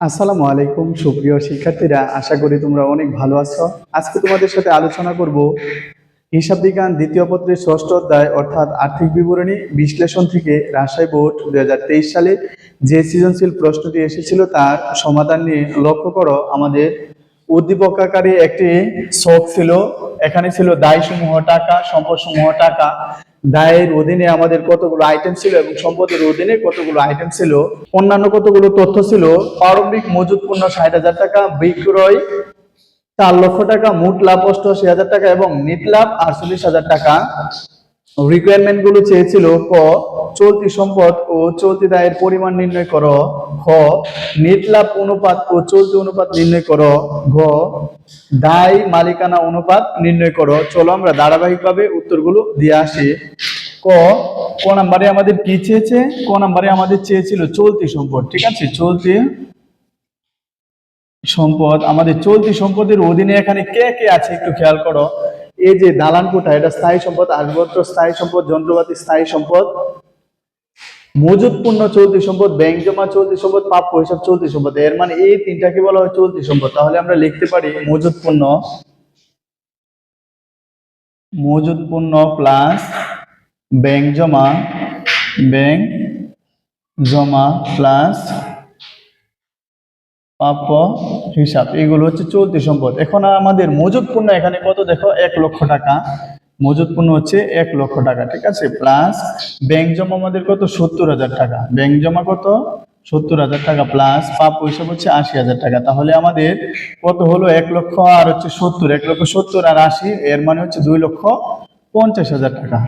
আসসালামু আলাইকুম, সুপ্রিয় শিক্ষার্থীরা। আশা করি তোমরা অনেক ভালো আছো। আজকে তোমাদের সাথে আলোচনা করব হিসাব বিজ্ঞান দ্বিতীয় পত্রের ষষ্ঠ অধ্যায়, অর্থাৎ আর্থিক বিবরণী বিশ্লেষণ থেকে রাজশাহী বোর্ড দুই হাজার তেইশ সালে যে সৃজনশীল প্রশ্নটি এসেছিল তার সমাধান নিয়ে লক্ষ্য করো। আমাদের উদ্দীপক আকারে একটি শখ ছিল, এখানে ছিল দায় সমূহ টাকা সম্পদ সমূহ টাকা। দায়ের অধীনে আমাদের কতগুলো আইটেম ছিল এবং সম্পদের অধীনে কতগুলো আইটেম ছিল, অন্যান্য কতগুলো তথ্য ছিল, প্রারম্ভিক মজুদ পণ্য ষাট হাজার টাকা, বিক্রয় চার লক্ষ টাকা, মোট লাভ অষ্টআশি হাজার টাকা এবং নিট লাভ আটচল্লিশ হাজার টাকা। রিকোয়ারমেন্টগুলো চেয়েছিল ক, চলতি সম্পদ ও চলতি দায়ের পরিমাণ নির্ণয় করো খ নিট লাভ অনুপাত ও চলতি অনুপাত নির্ণয় করো, ঘ, দায় মালিকানা অনুপাত নির্ণয় করো। চলো আমরা ধারাবাহিকভাবে উত্তরগুলো দিয়ে আসি। ক ক নাম্বারে আমাদের কি চেয়েছে? ক নাম্বারে আমাদের চেয়েছিল চলতি সম্পদ, ঠিক আছে? চলতি সম্পদ, আমাদের চলতি সম্পদের অধীনে এখানে কে কে আছে একটু খেয়াল করো। এই যে দালান কোঠা, এটা স্থায়ী সম্পদ, আসবাবপত্র স্থায়ী সম্পদ, যন্ত্রপাতি স্থায়ী সম্পদ মজুদ পণ্য চলতি সম্পদ, ব্যাংক জমা চলতি সম্পদ প্রাপ্য হিসাব চলতি সম্পদ, এর মানে এই তিনটাকে বলা হয় চলতি সম্পদ। তাহলে আমরা লিখতে পারি মজুদ পণ্য মজুদ পণ্য প্লাস ব্যাংক জমা ব্যাংক জমা প্লাস প্রাপ্য হিসাব, এগুলো হচ্ছে চলতি সম্পদ। এখন আমাদের মজুদ পণ্য এখানে কত দেখো? এক লক্ষ টাকা। মজুদ পণ্য হচ্ছে এক লক্ষ টাকা, ঠিক আছে? প্লাস ব্যাংক জমা আমাদের কত? সত্তর হাজার টাকা। ব্যাংক জমা কত? সত্তর হাজার টাকা প্লাস প্রাপ্য হিসাব হচ্ছে আশি হাজার টাকা। তাহলে আমাদের কত হলো? এক লক্ষ আর হচ্ছে সত্তর। এক লক্ষ সত্তর আর আশি, এর মানে হচ্ছে দুই লক্ষ পঞ্চাশ হাজার টাকা।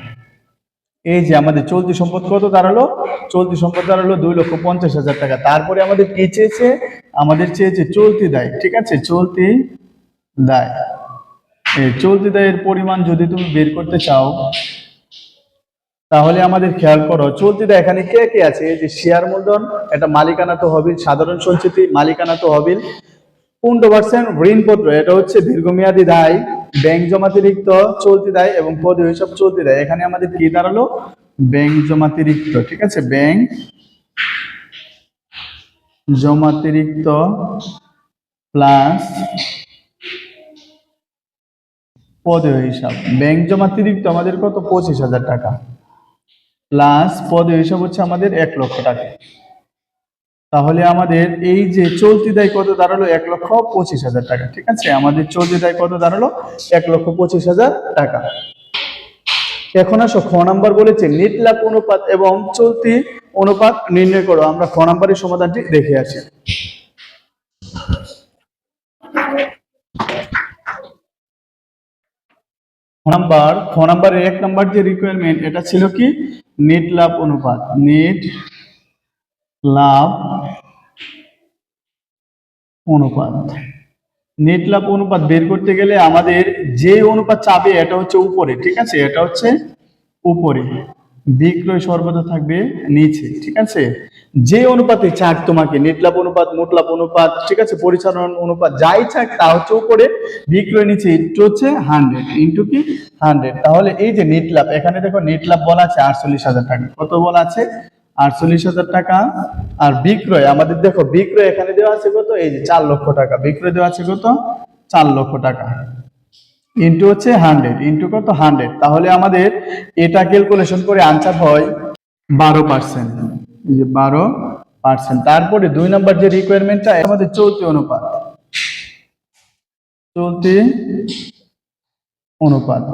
এই যে আমাদের চলতি সম্পদ কত দাঁড়াল? চলতি সম্পদ দাঁড়াল দুই লক্ষ পঞ্চাশ হাজার টাকা। তারপরে আমাদের কি চেয়েছে? আমাদের চেয়েছে চলতি দায়, ঠিক আছে? চলতি দায়। চলতি দায়ের পরিমাণ যদি তুমি বের করতে চাও, তাহলে আমাদের খেয়াল করো, চলতি দায় এখানে কে কে আছে? যে শেয়ার মূলধন, এটা মালিকানা তো হবিল সাধারণ সঞ্চিতি, মালিকানা তো হবিল পনেরো পার্সেন্ট ঋণপত্র, এটা হচ্ছে দীর্ঘমেয়াদী দায়। ব্যাংক জমাতিরিক্ত চলতি দায় এবং পদ হিসাব চলতি দায়। এখানে আমাদের কি দাঁড়াল? ব্যাংক জমাতিরিক্ত, ঠিক আছে? ব্যাংক জমাতিরিক্ত প্লাস পদে হিসাব ব্যাংক জমাতিরিক্ত আমাদের কত? পঁচিশ হাজার টাকা। প্লাস পদে হিসাব হচ্ছে আমাদের এক লক্ষ টাকা। তাহলে আমাদের এই যে চলতি দায় কত দাঁড়াল? এক লক্ষ পঁচিশ হাজার টাকা, ঠিক আছে? আমাদের চলতি দায় কত দাঁড়াল? এক লক্ষ পঁচিশ হাজার টাকা। এখন আসো, খ নাম্বার বলেছে নিট লাভ অনুপাত এবং চলতি অনুপাত নির্ণয় করো। আমরা খ নাম্বারের সমাধানটি দেখে আসি। নাম্বার, খ নাম্বারের এক নাম্বার যে রিকোয়ারমেন্ট এটা ছিল কি? নেট লাভ অনুপাত। নেট লাভ অনুপাত। নেট লাভ অনুপাত বের করতে গেলে আমাদের যে অনুপাত চাবে এটা হচ্ছে উপরে, ঠিক আছে? এটা হচ্ছে উপরে। বিক্রয় সর্বদা থাকবে নিচে, ঠিক আছে? যে অনুপাতে চাক তোমাকে নেট লাভ অনুপাত, মোট লাভ অনুপাত, ঠিক আছে? পরিচালন অনুপাত যাই চাক, তা হচ্ছে উপরে, বিক্রয় নিচে একটু হচ্ছে হান্ড্রেড ইন্টু কি? হান্ড্রেড তাহলে এই যে নেট লাভ এখানে দেখো নেট লাভ বলা আছে আটচল্লিশ হাজার টাকা। কত বলা আছে? আটচল্লিশ হাজার টাকা। আর বিক্রয়, আমাদের দেখো, বিক্রয় এখানে দেওয়া আছে কত? এই যে চার লক্ষ টাকা। বিক্রয় দেওয়া আছে কত? চার লক্ষ টাকা। ইন্টু হচ্ছে হান্ড্রেড ইন্টু কত? হান্ড্রেড তাহলে আমাদের এটা ক্যালকুলেশন করে আনসার হয় বারো পার্সেন্ট এই যে বারো পার্সেন্ট তারপরে দুই নম্বর যে রিকোয়ারমেন্টটা আমাদের চলতি অনুপাত। চলতি অনুপাত।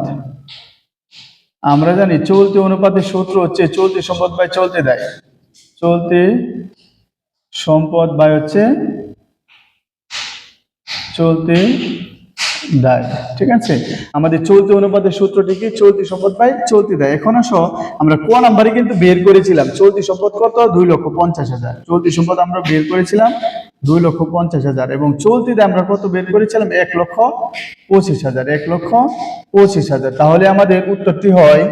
আমরা জানি চলতি অনুপাতের সূত্র হচ্ছে চলতি সম্পদ বাই চলতে দেয়। চলতি সম্পদ বাই হচ্ছে চলতি দায়, ঠিক আছে? আমাদের চলতি অনুপাতের সূত্রটি কি? চলতি সম্পদ পাই চলতি দায়। এখন আসো, আমরা ক নাম্বারে কিন্তু বের করেছিলাম। চলতি সম্পদ কত? দুই লক্ষ পঞ্চাশ হাজার। চলতি সম্পদ আমরা বের করেছিলাম দুই লক্ষ পঞ্চাশ হাজার এবং চলতি দায় আমরা কত বের করেছিলাম? এক লক্ষ পঁচিশ হাজার, এক লক্ষ পঁচিশ হাজার। তাহলে আমাদের উত্তরটি হয়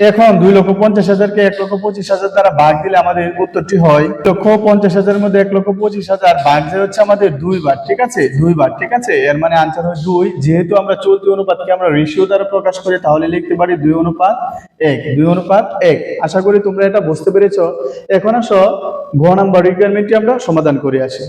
এখন দুই লক্ষ পঞ্চাশ হাজারকে এক লক্ষ পঁচিশ হাজার দ্বারা ভাগ দিলে আমাদের উত্তরটি হয় লক্ষ পঞ্চাশ হাজারের মধ্যে এক লক্ষ পঁচিশ হাজার ভাগ যে হচ্ছে আমাদের দুইবার ঠিক আছে? দুই বার, ঠিক আছে? এর মানে আনসার হয় দুই। যেহেতু আমরা চলতি অনুপাতকে আমরা রেশিও দ্বারা প্রকাশ করি, তাহলে লিখতে পারি দুই অনুপাত এক, দুই অনুপাত এক। আশা করি তোমরা এটা বুঝতে পেরেছ। এখন আসো, ঘ নাম্বার রিকোয়ারমেন্টটি আমরা সমাধান করে আসি।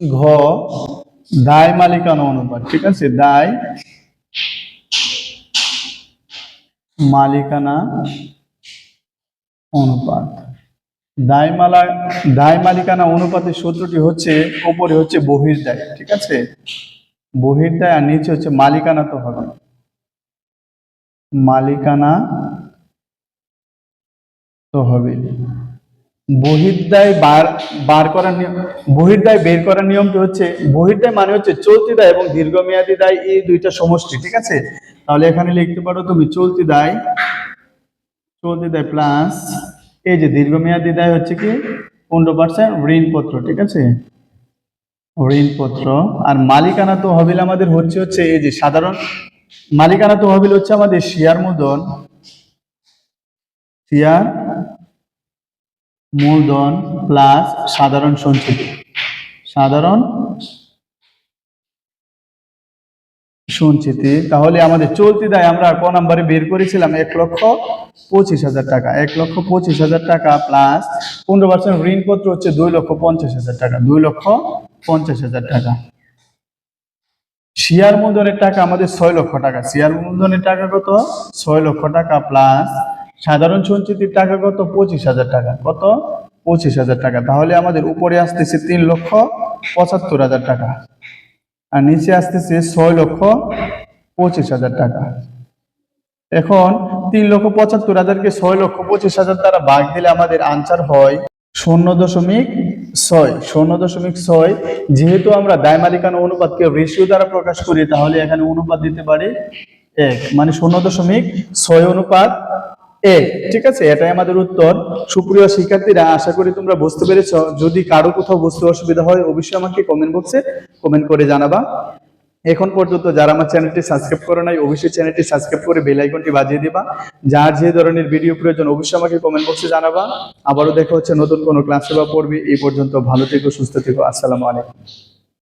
ঘ, দায় মালিকানা অনুপাত, ঠিক আছে? দায় মালিকানা অনুপাত। দায় মালা, দায় মালিকানা অনুপাতের সূত্রটি হচ্ছে, উপরে হচ্ছে বহির্দায় ঠিক আছে? বহির্দায় আর নিচে হচ্ছে মালিকানা তো হবে মালিকানা তো হবে বহির্দায় বার বার করার নিয়ম বহির্দায় বের করার নিয়মটি হচ্ছে বহির্দায় মানে হচ্ছে চলতি দায় এবং দীর্ঘমেয়াদী দায়, এই দুইটা সমষ্টি, ঠিক আছে? তাহলে এখানে লিখতে পারো তুমি চলতি দায় চলতি দায় প্লাস এই যে দীর্ঘমেয়াদী দায় হচ্ছে কি? পনেরো পার্সেন্ট ঋণপত্র, ঠিক আছে? ঋণপত্র, আর মালিকানা তো হবিল আমাদের হচ্ছে হচ্ছে এই যে সাধারণ, মালিকানা তো হবিল হচ্ছে আমাদের শেয়ার মূলধন শেয়ার মূলধন প্লাস সাধারণ সঞ্চিতি। সাধারণ সঞ্চিতি। তাহলে আমাদের চলতি দায় আমরা ক নাম্বারে বের করেছিলাম? এক লক্ষ পঁচিশ হাজার টাকা। এক লক্ষ পঁচিশ হাজার টাকা প্লাস পনেরো পার্সেন্ট ঋণপত্র হচ্ছে দুই লক্ষ পঞ্চাশ হাজার টাকা। দুই লক্ষ পঞ্চাশ হাজার টাকা। শেয়ার মূলধনের টাকা আমাদের ছয় লক্ষ টাকা। শেয়ার মূলধনের টাকা কত? ছয় লক্ষ টাকা প্লাস সাধারণ সঞ্চিতির টাকা কত? পঁচিশ হাজার টাকা। কত? পঁচিশ হাজার টাকা। তাহলে আমাদের উপরে আসতেছে তিন লক্ষ পঁচাত্তর হাজার টাকা। আর নিচে আসতেছে ছয় লক্ষ পঁচিশ হাজার টাকা। এখন তিন লক্ষ পঁচাত্তর হাজারকে ছয় লক্ষ পঁচিশ হাজার দ্বারা ভাগ দিলে আমাদের আনসার হয় শূন্য দশমিক ছয়। শূন্য দশমিক ছয়। যেহেতু আমরা দায় মালিকানা অনুপাতকে রেশিও দ্বারা প্রকাশ করি, তাহলে এখানে অনুপাত দিতে পারি এক। মানে শূন্য দশমিক ছয় অনুপাত এক ঠিক আছে, এটাই আমাদের উত্তর। সুপ্রিয় শিক্ষার্থীরা, আশা করি তোমরা বুঝতে পেরেছ। যদি কারও কোথাও বুঝতে অসুবিধা হয়, অবশ্যই আমাকে কমেন্ট বক্সে কমেন্ট করে জানাবা। এখন পর্যন্ত যারা আমার চ্যানেলটি সাবস্ক্রাইব করে নাই, অবশ্যই চ্যানেলটি সাবস্ক্রাইব করে বেল আইকনটি বাজিয়ে দিবা। যার যে ধরনের ভিডিও প্রয়োজন, অবশ্যই আমাকে কমেন্ট বক্সে জানাবা। আবারও দেখা হচ্ছে নতুন কোনো ক্লাসে বা পড়বে এই পর্যন্ত ভালো থেকো, সুস্থ থেকো। আসসালামু আলাইকুম।